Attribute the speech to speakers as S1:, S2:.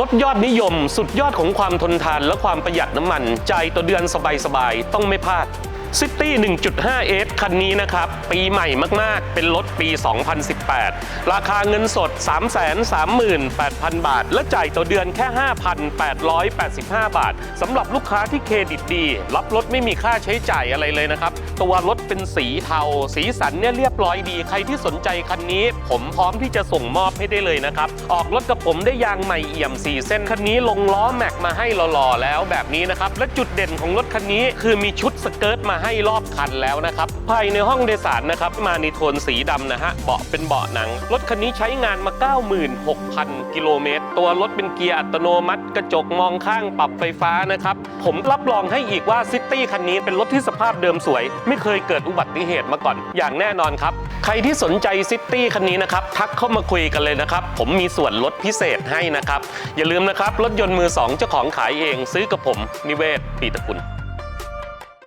S1: รถยอดนิยม สุดยอดของความทนทานและความประหยัดน้ำมัน ใจต่อเดือนสบายๆ ต้องไม่พลาด ซิตี้1.5 S คันนี้นะครับ ปีใหม่มากๆ เป็นรถปี 2018 ราคาเงินสด 338,000 บาท และจ่ายต่อเดือนแค่ 5,885 บาทสำหรับลูกค้าที่เครดิตดี รับรถไม่มีค่าใช้จ่ายอะไรเลยนะครับ ตัวรถเป็นสีเทา สีสันเนี่ยเรียบร้อยดี ใครที่สนใจคันนี้ ผมพร้อมที่จะส่งมอบให้ได้เลยนะครับ ออกรถกับผมได้ยางใหม่เอี่ยม 4 เส้นคันนี้ลงล้อแม็กมาให้หล่อๆแล้วแบบนี้นะครับและจุดเด่นของรถคันนี้คือมีชุดสเกิร์ตมาให้รอบคันแล้วนะครับ ภายในห้องโดยสารนะครับ มาในโทนสีดำนะฮะ เบาะเป็นเบาะหนัง รถคันนี้ใช้งานมา 96,000 กิโลเมตร ตัวรถเป็นเกียร์อัตโนมัติ กระจกมองข้างปรับไฟฟ้านะครับ ผมรับรองให้อีกว่าซิตี้คันนี้เป็นรถที่สภาพเดิมสวย ไม่เคยเกิดอุบัติเหตุมาก่อน อย่างแน่นอนครับ ใครที่สนใจซิตี้คันนี้นะครับ ทักเข้ามาคุยกันเลยนะครับ ผมมีส่วนลดพิเศษให้นะครับ อย่าลืมนะครับ รถยนต์มือสองเจ้าของขายเอง ซื้อกับผม นิเวศปีตะกุล